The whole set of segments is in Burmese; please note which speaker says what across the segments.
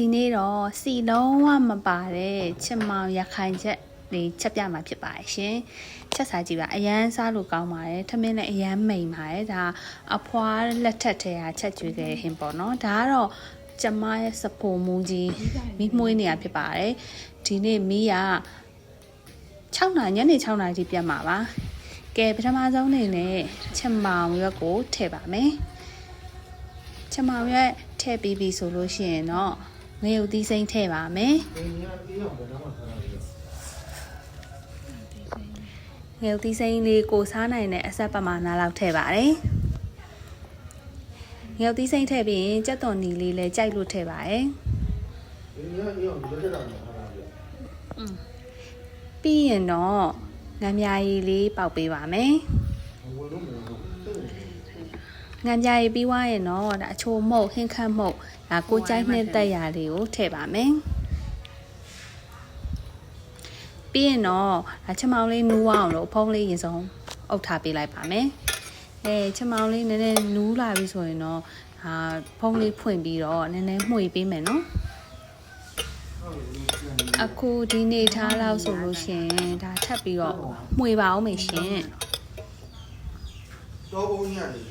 Speaker 1: ဒီနေ့တော့စီလုံးဝမပါတဲ့ချစ်မောင်ရခိုင်ချက်လေးချက်ပြမှာဖြစ်ပါတယ်ရှင်ချက်စားကြည့်ပါအရန်စားလို့ကောင်းပါတယ်ထမင်းလည်းအရန်မိန်ပါတယ်ဒါအဖွားလက်ထက်ထဲကချက်ကျွေးခဲ့ဟင်ပေါ့နော်ဒါကတော့ကျမရဲ့စပိုမူကြီးမိမွေးနေရဖြစ်ပါတယ်ဒီနေ့မီးက6နာရီညနေ6နာရီထိပြတ်မှာပါကဲပထမဆုံးအနေနဲ့ချက်မောင်ရွက်ကိုထည့်ပါမယ်ချမောင်ရက်ထည့်ပြီးပြီဆိုလို့ရှိရင်တော့ ငရုတ်သီးစိမ့်ထည့်ပါမယ်
Speaker 2: ဒီနေ့အေးအောင်ဘယ်တော့မှထားတာလဲ
Speaker 1: ငရုတ်သီးစိမ့်လေးကိုစားနိုင်တဲ့အဆက်ပမာဏလောက်ထည့်ပါတယ်ငရုတ်သီးစိမ့်ထည့်ပြီးရင်ကြက်သွန်နီလေးလည်းကြိုက်လို့ထည့်ပါတယ်
Speaker 2: ဒီနေ့အေးအောင်ဒီလိုတက်တာမှထားတာလဲ
Speaker 1: ပြီးရင်တော့ငမ်းမြာရည်လေးပေါက်ပေးပါမယ်
Speaker 2: ဝင်လို့မဝင်တော့သိတယ်
Speaker 1: ငမ်းမြာရည်ပြီးွားရင်တော့ဒါအချိုမှုတ်ဟင်းခတ်မှုတ်ဒါကိုကြိုက်နှစ်တက်ရာလေးကိုထည့်ပါမယ်ပြီးရင်တော့ဒါချက်မောင်လေးနူးအောင်လို့ဖုံးလေးရင်စုံအုပ်ထားပေးလိုက်ပါမယ်အဲချက်မောင်လေးနည်းနည်းနူးလာပြီဆိုရင်တော့အာဖုံးလေးဖွင့်ပြီးတော့နည်းနည်းမှွေပေးမယ်နော်အခုဒီနေထားလောက်ဆိုလို့ရှရင်ဒါထပ်ပြီးတော့မှွေပါအောင်မေရှင်
Speaker 2: တော့ဘုံကြီးရတယ်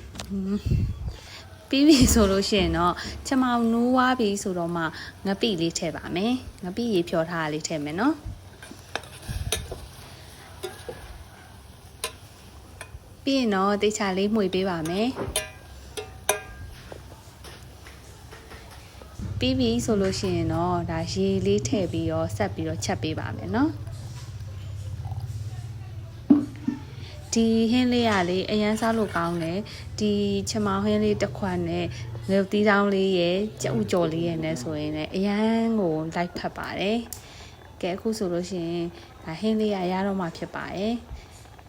Speaker 1: ပြီးပြီဆိုလို့ရှရင်တော့ချမောင်နူးွားပြီဆိုတော့မှငပိလေးထည့်ပါမယ်ငပိရေဖြောထားတာလေးထည့်မယ်နော်ပြီးရင်တော့တေချာလေးမှွေပေးပါမယ်ပြီးပြီဆိုလို့ရှိရင်တော့ဒါရေလေးထည့်ပြီးတော့ဆက်ပြီးတော့ချက်ပေးပါမယ်နော် ဒီဟင်းလေးရလေအရန်စားလို့ကောင်းတယ်ဒီချမောင်ဟင်းလေးတစ်ခွက်နဲ့ငရုတ်သီးတောင်းလေးရယ်ကြက်ဥကြော်လေးရယ်နဲ့ဆိုရင်လည်းအရန်ကိုလိုက်ဖက်ပါတယ်ကဲအခုဆိုလို့ရှိရင်ဒါဟင်းလေးရရတော့မှဖြစ်ပါတယ်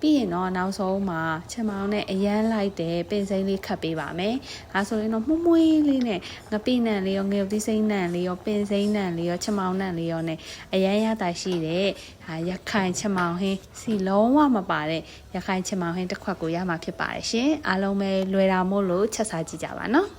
Speaker 1: ပြီးရင်တော့နောက်ဆုံးမှာချမောင်နဲ့အရန်လိုက်တဲ့ပင်စိမ်းလေးခတ်ပေးပါမယ်။ဒါဆိုရင်တော့မှုမွေးလေးနဲ့ငပိနံလေးရောငရုတ်သီးစိမ်းနံလေးရောပင်စိမ်းနံလေးရောချမောင်နံလေးရောနဲ့အရန်ရတာရှိတဲ့ဟာရခိုင်ချမောင်ဟင်းစီလုံးဝမပါတဲ့ရခိုင်ချမောင်ဟင်းတစ်ခွက်ကိုရမှာဖြစ်ပါတယ်ရှင်။အားလုံးပဲလွယ်တာမို့လို့ချက်စားကြည့်ကြပါနော်။